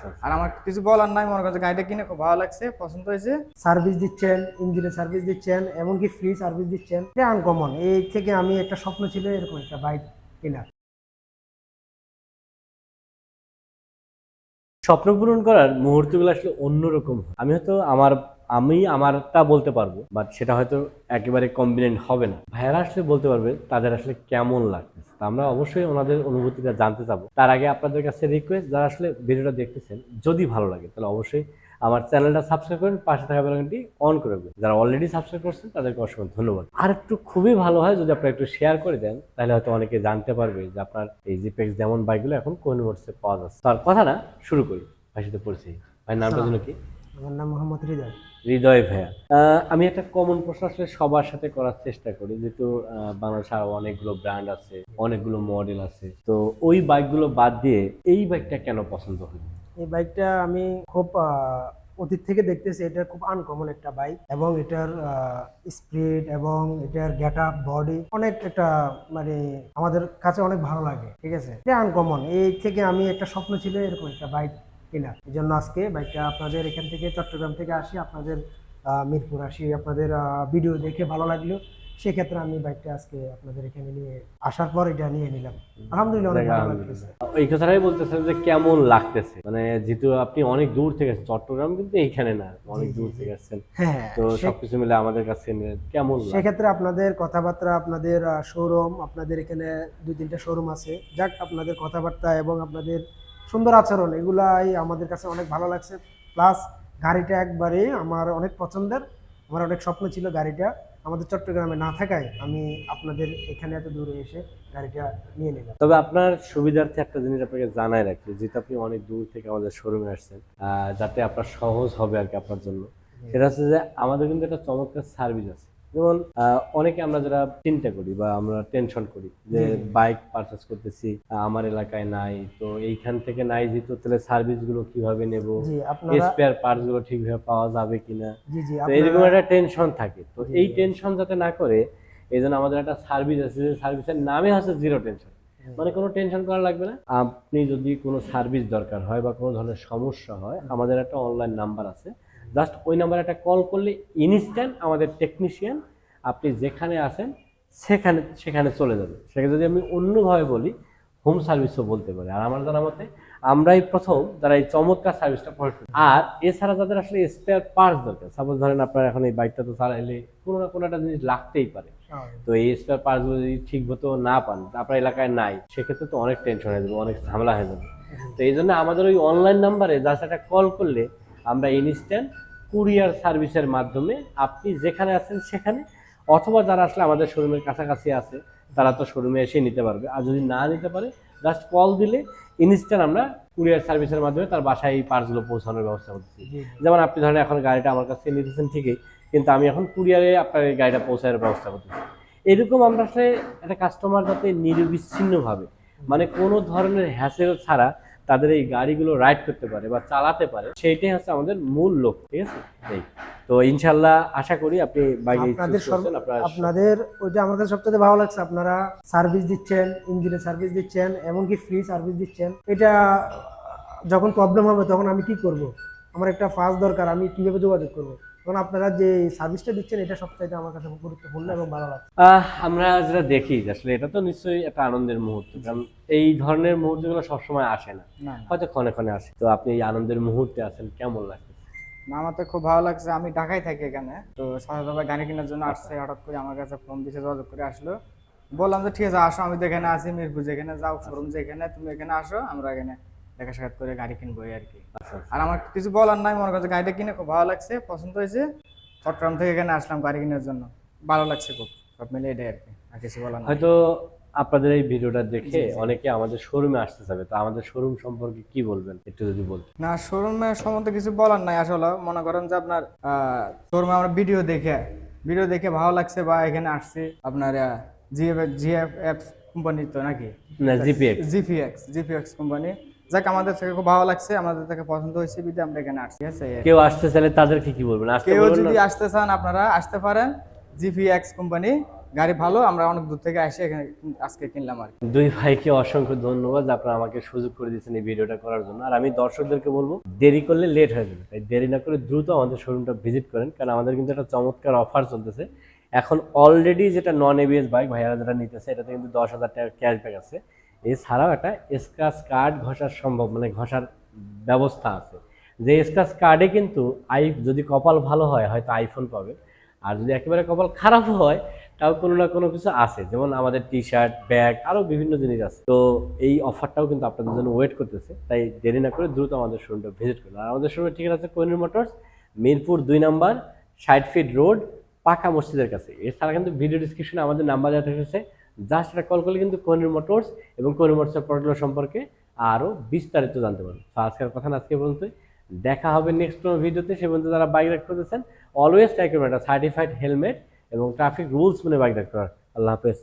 আচ্ছা আচ্ছা। আর আমার কিছু বলার নাই মনে করছে গাড়িটা কিনে খুব ভালো লাগছে পছন্দ হয়েছে। সার্ভিস দিচ্ছেন ইঞ্জিনের সার্ভিস দিচ্ছেন এমনকি ফ্রি সার্ভিস দিচ্ছেন। এটা আনকমন এই থেকে আমি একটা স্বপ্ন ছিল এরকম একটা বাইক কেনার। স্বপ্ন পূরণ করার মুহূর্তগুলো আসলে অন্যরকম হয়। আমি হয়তো আমার আমি আমারটা বলতে পারব বাট সেটা হয়তো একেবারে কম্বিনেন্ট হবে না। ভাইয়ারা আসলে বলতে পারবে তাদের আসলে কেমন লাগতেছে। তা আমরা অবশ্যই ওনাদের অনুভূতিটা জানতে চাবো। তার আগে আপনাদের কাছে রিকোয়েস্ট যারা আসলে ভিডিওটা দেখতেছেন যদি ভালো লাগে তাহলে অবশ্যই আমার চ্যানেলটা সাবস্ক্রাইব করেন পাশে থাকা বেলানটি অন করে দেবেন যারা অলরেডি সাবস্ক্রাইব করছেন তাদেরকে অসংখ্য ধন্যবাদ। আর একটু খুবই ভালো হয় যদি আপনারা একটু শেয়ার করে দেন তাহলে হয়তো অনেকে জানতে পারবে যে আপনার এই জিপেক্স যেমন বাইকগুলো এখন কোন মোটসে পাওয়া যাচ্ছে। তার কথা না শুরু করি ভাই সাথে পড়ছি ভাই নামটা জন্য কি? আমার নাম মোহাম্মদ হৃদয়। হৃদয় ভাইয়া। আমি একটা কমন প্রশ্ন আসলে সবার সাথে করার চেষ্টা করি যেহেতু বাংলাদেশে আরও অনেকগুলো ব্র্যান্ড আছে অনেকগুলো মডেল আছে। তো ওই বাইকগুলো বাদ দিয়ে এই বাইকটা কেন পছন্দ হলো? এই বাইকটা আমি খুব অতীত থেকে দেখতেছি এটা খুব আনকমন একটা বাইক এবং এটার স্পিড এবং এটার গেট আপ বডি অনেক একটা মানে আমাদের কাছে অনেক ভালো লাগে ঠিক আছে? এটা আনকমন এই থেকে আমি একটা স্বপ্ন ছিল এরকম একটা বাইক কেনার এই জন্য আজকে বাইকটা আপনাদের এখান থেকে চট্টগ্রাম থেকে আসি আপনাদের মিরপুর আসি আপনাদের ভিডিও দেখে ভালো লাগল। সেক্ষেত্রে আমি বাইকটা আজকে আপনাদের এখানে নিয়ে আসার পর এটা নিয়ে নিলাম। আলহামদুলিল্লাহ অনেক ভালো লাগতেছে। এই কথাটাই বলতেছেন যে কেমন লাগতেছে? মানে যেহেতু আপনি অনেক দূর থেকে চট্টগ্রাম কিন্তু এইখানে না অনেক দূর। থেকে আসছেন। হ্যাঁ তো সবকিছু মিলে আমাদের কাছে কেমন সেক্ষেত্রে আপনাদের কথাবার্তা আপনাদের শোরুম আপনাদের এখানে দুই তিনটা শোরুম আছে। যাক আপনাদের কথাবার্তা এবং আপনাদের সুন্দর আচরণ এগুলাই আমাদের কাছে অনেক ভালো লাগছে। প্লাস গাড়িটা একবারে আমার অনেক পছন্দের আমার অনেক স্বপ্ন ছিল গাড়িটা। আমাদের চট্টগ্রামে না থাকায় আমি আপনাদের এখানে এত দূরে এসে গাড়িটা নিয়ে নিলাম। তবে আপনার সুবিধার্থে একটা জিনিস আপনাকে জানাই রাখি যেহেতু আপনি অনেক দূর থেকে আমাদের শোরুমে আসছেন আহ, যাতে আপনার সহজ হবে আর কি আপনার জন্য। সেটা হচ্ছে যে আমাদের কিন্তু একটা চমৎকার সার্ভিস আছে। যেমন অনেকে আমরা যারা চিন্তা করি বা আমরা টেনশন করি যে। বাইক পারচেস করতেছি আমার এলাকায় নাই তো এইখান থেকে নাই যেহেতু তাহলে সার্ভিসগুলো কীভাবে নেব? স্পেয়ার পার্টসগুলো ঠিকভাবে পাওয়া যাবে কিনা? তো এরকম একটা টেনশন থাকে। তো এই টেনশন যাতে না করে এই জন্য আমাদের একটা সার্ভিস আছে যে সার্ভিসের নামে হচ্ছে জিরো টেনশন মানে কোনো টেনশন করা লাগবে না। আপনি যদি কোনো সার্ভিস দরকার হয় বা কোনো ধরনের সমস্যা হয় আমাদের একটা অনলাইন নাম্বার আছে। জাস্ট ওই নাম্বারে একটা কল করলে ইনস্ট্যান্ট আমাদের টেকনিশিয়ান আপনি যেখানে আছেন সেখানে সেখানে চলে যাবে। সেখানে যদি আমি অন্যভাবে বলি হোম সার্ভিসও বলতে পারি। আর আমার জানা মতে আমরাই প্রথম যারা এই চমৎকার সার্ভিসটা করি। আর এছাড়া যাদের আসলে স্পেয়ার পার্টস দরকার সাপোজ ধরেন আপনার এখন এই বাইকটা তো চালাইলে কোনো না কোনো একটা জিনিস লাগতেই পারে। তো এই স্পেয়ার পার্টসগুলো যদি ঠিক মতো না পান আপনার এলাকায় নাই সেক্ষেত্রে তো অনেক টেনশন হয়ে যাবে অনেক ঝামেলা হয়ে যাবে। তো এই জন্য আমাদের ওই অনলাইন নাম্বারে জাস্ট একটা কল করলে আমরা ইনস্ট্যান্ট কুরিয়ার সার্ভিসের মাধ্যমে আপনি যেখানে আছেন সেখানে অথবা যারা আসলে আমাদের শোরুমের কাছাকাছি আছে তারা তো শোরুমে এসে নিতে পারবে। আর যদি না নিতে পারে জাস্ট কল দিলে ইনস্ট্যান্ট আমরা কুরিয়ার সার্ভিসের মাধ্যমে তার বাসায় এই পার্সগুলো পৌঁছানোর ব্যবস্থা করতেছি। যেমন আপনি ধরেন এখন গাড়িটা আমার কাছে নিতেছেন ঠিকই কিন্তু আমি এখন কুরিয়ারে আপনার এই গাড়িটা পৌঁছানোর ব্যবস্থা করতেছি। এরকম আমরা আসলে একটা কাস্টমার যাতে নিরবিচ্ছিন্নভাবে মানে কোনো ধরনের হ্যাসেল ছাড়া তাদের এই গাড়িগুলো রাইড করতে পারে বা চালাতে পারে সেইটাই হচ্ছে আমাদের মূল লক্ষ্য ঠিক আছে? এই তো ইনশাল্লাহ আশা করি আপনি বাইক আপনাদের আপনাদের ওইটা আমার কাছে সবচেয়ে ভালো লাগছে আপনারা সার্ভিস দিচ্ছেন ইঞ্জিনের সার্ভিস দিচ্ছেন এমনকি ফ্রি সার্ভিস দিচ্ছেন এটা যখন প্রবলেম হবে তখন আমি কি করব? আমার একটা ফাস্ট দরকার আমি কীভাবে যোগাযোগ করব? তখন আপনারা যে সার্ভিসটা দিচ্ছেন এটা সবচাইতে আমার কাছে গুরুত্বপূর্ণ এবং ভালো লাগছে। আমরা যেটা দেখি আসলে এটা তো নিশ্চয়ই একটা আনন্দের মুহূর্ত কারণ এই ধরনের মুহূর্তগুলো সবসময় আসে না। হয়তো ক্ষণে ক্ষণে আসে। তো আপনি এই আনন্দের মুহূর্তে আছেন কেমন লাগছে? আমার তো খুব ভালো লাগছে। আমি ঢাকায় থাকি এখানে। তো সাথে গাড়ি কেনার জন্য আসছে হঠাৎ করে আমার কাছে ফোন দিছে যোগাযোগ করে আসলো। বললাম যে ঠিক আছে আসো আমি তো এখানে আছি মিরপুর যেখানে যাও শোরুম যেখানে তুমি এখানে আসো আমরা এখানে দেখা সাক্ষাৎ করে গাড়ি কিনবো আর কি। আচ্ছা আচ্ছা। আর আমার কিছু বলার নাই মনে করছে গাড়িটা কিনে খুব ভালো লাগছে পছন্দ হয়েছে। চট্টগ্রাম থেকে এখানে আসলাম গাড়ি কেনার জন্য। ভালো লাগছে খুব সব মিলে এটাই আর কি আর কিছু বলার হয়তো আপনাদের এই ভিডিওটা দেখে অনেকে আমাদের শোরুমে আসতে চাবে তো আমাদের শোরুম সম্পর্কে কি বলবেন? একটু যদি বলতেন। না শোরুমে সম্বন্ধে কিছু বলার নাই আসলে। মনে করেন যে আপনার শোরুমে আমরা ভিডিও দেখে ভিডিও দেখে ভালো লাগছে বা এখানে আসছি আপনার জিএফ জিএফ অ্যাপস কোম্পানি তো নাকি? না জিপিএক্স জিপিএক্স জিপিএক্স কোম্পানি যাক আমাদের থেকে খুব ভালো লাগছে আমাদের থেকে পছন্দ হয়েছে বিধে আমরা এখানে আসছি ঠিক আছে? কেউ আসতে চাইলে তাদেরকে কি বলবেন? আসতে কেউ যদি আসতে চান আপনারা আসতে পারেন। জিপিএক্স কোম্পানি গাড়ি ভালো আমরা অনেক দূর থেকে এসে এখানে আজকে কিনলাম আর দুই ভাইকে অসংখ্য ধন্যবাদ আপনারা আমাকে সুযোগ করে দিয়েছেন এই ভিডিওটা করার জন্য। আর আমি দর্শকদেরকে বলব দেরি করলে লেট হয়ে যাবে তাই দেরি না করে দ্রুত আমাদের শোরুমটা ভিজিট করেন কারণ আমাদের কিন্তু একটা চমৎকার অফার চলতেছে। এখন অলরেডি যেটা নন এবিএস বাইক ভাইয়ারা যেটা নিতেছে এটাতে কিন্তু দশ হাজার টাকার ক্যাশব্যাক আছে। এছাড়াও একটা স্ক্রাচ কার্ড ঘষার সম্ভব মানে ঘষার ব্যবস্থা আছে। যে স্ক্রাচ কার্ডে কিন্তু আই, যদি কপাল ভালো হয়, হয়তো আইফোন পাবে। আর যদি একেবারে কপাল খারাপ হয়, তাও কোনো না কোনো কিছু আছে। যেমন আমাদের টি শার্ট ব্যাগ আরও বিভিন্ন জিনিস আছে। তো এই অফারটাও কিন্তু আপনাদের জন্য ওয়েট করতেছে। তাই দেরি না করে দ্রুত আমাদের শোরুমটা ভিজিট করুন। আর আমাদের শোরুমের ঠিকানা আছে কোহিনুর মোটরস মিরপুর দুই নাম্বার, ষাট ফিট রোড পাকা মসজিদের কাছে। এছাড়া কিন্তু ভিডিও ডিসক্রিপশনে আমাদের নাম্বার দেওয়া থাকছে জাস্ট একটা কল করলে কিন্তু কোহিনুর মোটরস এবং কোহিনুর মোটরসের প্রোডাক্ট সম্পর্কে আরও বিস্তারিত জানতে পারবেন তো আজকের কথা আজকে পর্যন্ত দেখা হবে নেক্সট কোনো ভিডিওতে সে পর্যন্ত যারা বাইক রাইড করতেছেন অলওয়েজ ট্রাই করবেন। একটা সার্টিফাইড হেলমেট এবং ট্রাফিক রুলস মেনে বাইক রাইড করার। আল্লাহ হাফেজ।